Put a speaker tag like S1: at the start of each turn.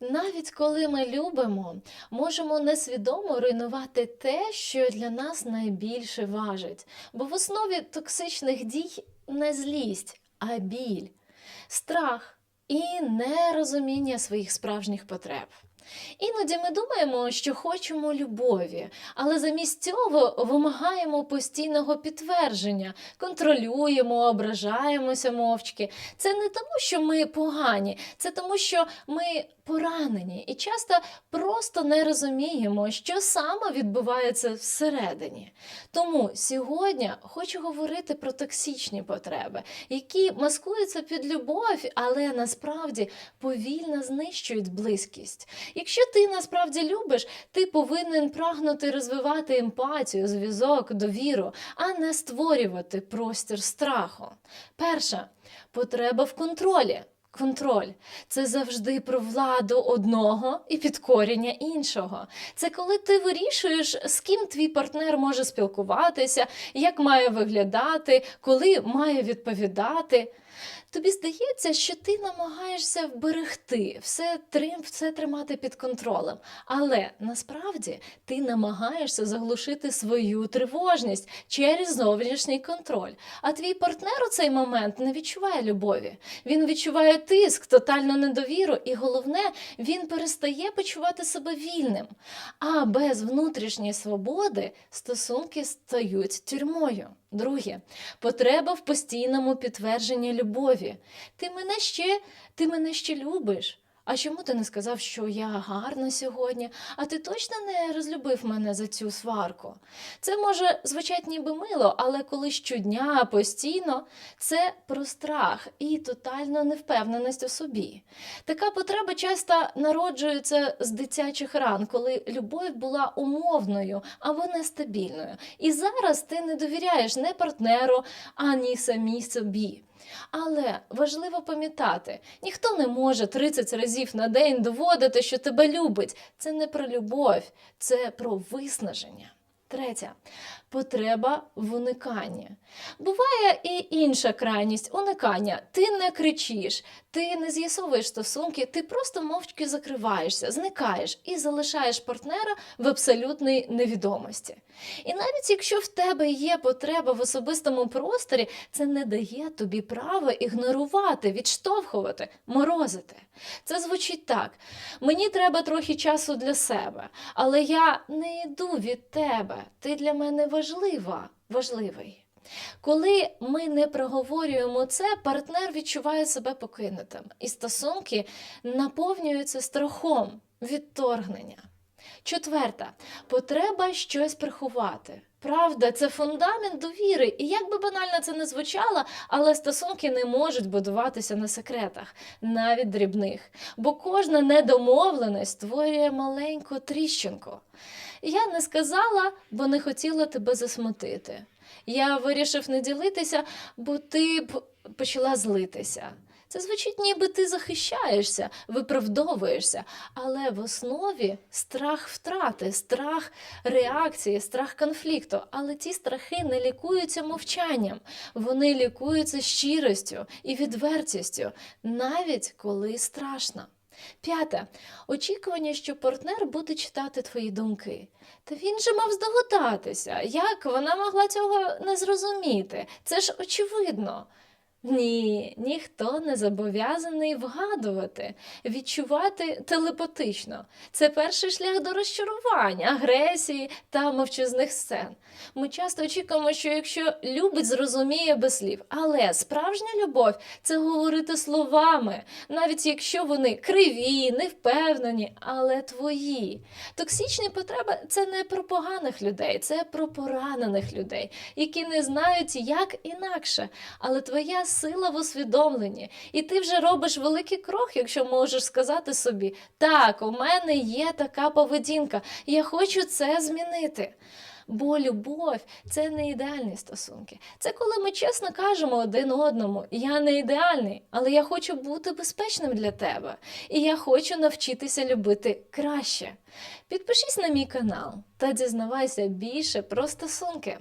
S1: Навіть коли ми любимо, можемо несвідомо руйнувати те, що для нас найбільше важить. Бо в основі токсичних дій не злість, а біль, страх і нерозуміння своїх справжніх потреб. Іноді ми думаємо, що хочемо любові, але замість цього вимагаємо постійного підтвердження, контролюємо, ображаємося мовчки. Це не тому, що ми погані, це тому, що ми поранені і часто просто не розуміємо, що саме відбувається всередині. Тому сьогодні хочу говорити про токсичні потреби, які маскуються під любов, але насправді повільно знищують близькість. Якщо ти насправді любиш, ти повинен прагнути розвивати емпатію, зв'язок, довіру, а не створювати простір страху. Перша потреба в контролі. Контроль це завжди про владу одного і підкорення іншого. Це коли ти вирішуєш, з ким твій партнер може спілкуватися, як має виглядати, коли має відповідати. Тобі здається, що ти намагаєшся вберегти, все, трим, все тримати під контролем. Але насправді ти намагаєшся заглушити свою тривожність через зовнішній контроль. А твій партнер у цей момент не відчуває любові. Він відчуває тиск, тотальну недовіру, і головне, він перестає почувати себе вільним. А без внутрішньої свободи стосунки стають тюрмою. Друге, потреба в постійному підтвердженні любові. Ти мене ще, ти мене ще любиш. А чому ти не сказав, що я гарна сьогодні, а ти точно не розлюбив мене за цю сварку? Це може звучати ніби мило, але коли щодня, постійно, це про страх і тотальну невпевненість у собі. Така потреба часто народжується з дитячих ран, коли любов була умовною або нестабільною. І зараз ти не довіряєш не партнеру, ані самій собі. Але важливо пам'ятати, ніхто не може 30 разів на день доводити, що тебе любить. Це не про любов, це про виснаження. Третя потреба в униканні. Буває і інша крайність уникання. Ти не кричиш, ти не з'ясовуєш стосунки, ти просто мовчки закриваєшся, зникаєш і залишаєш партнера в абсолютній невідомості. І навіть якщо в тебе є потреба в особистому просторі, це не дає тобі права ігнорувати, відштовхувати, морозити. Це звучить так: мені треба трохи часу для себе, але я не йду від тебе. Ти для мене важлива, важливий. Коли ми не проговорюємо це, партнер відчуває себе покинутим, і стосунки наповнюються страхом відторгнення. Четверта потреба щось приховати. Правда, це фундамент довіри, і як би банально це не звучало, але стосунки не можуть будуватися на секретах, навіть дрібних, бо кожна недомовленість створює маленьку тріщинку. Я не сказала, бо не хотіла тебе засмутити. Я вирішив не ділитися, бо ти б почала злитися. Це звучить, ніби ти захищаєшся, виправдовуєшся, але в основі страх втрати, страх реакції, страх конфлікту. Але ці страхи не лікуються мовчанням, вони лікуються щиростю і відвертістю, навіть коли страшно. П'яте очікування, що партнер буде читати твої думки. Та він же мав здогадатися, як вона могла цього не зрозуміти. Це ж очевидно. Ні, ніхто не зобов'язаний вгадувати, відчувати телепатично. Це перший шлях до розчарувань, агресії та мовчазних сцен. Ми часто очікуємо, що якщо любить, зрозуміє без слів. Але справжня любов це говорити словами, навіть якщо вони криві, невпевнені, але твої. Токсичні потреби це не про поганих людей, це про поранених людей, які не знають, як інакше. Але твоя сила в усвідомленні, і ти вже робиш великий крок, якщо можеш сказати собі: так, у мене є така поведінка, я хочу це змінити. Бо любов це не ідеальні стосунки. Це коли ми чесно кажемо один одному: я не ідеальний, але я хочу бути безпечним для тебе. І я хочу навчитися любити краще. Підпишись на мій канал та дізнавайся більше про стосунки.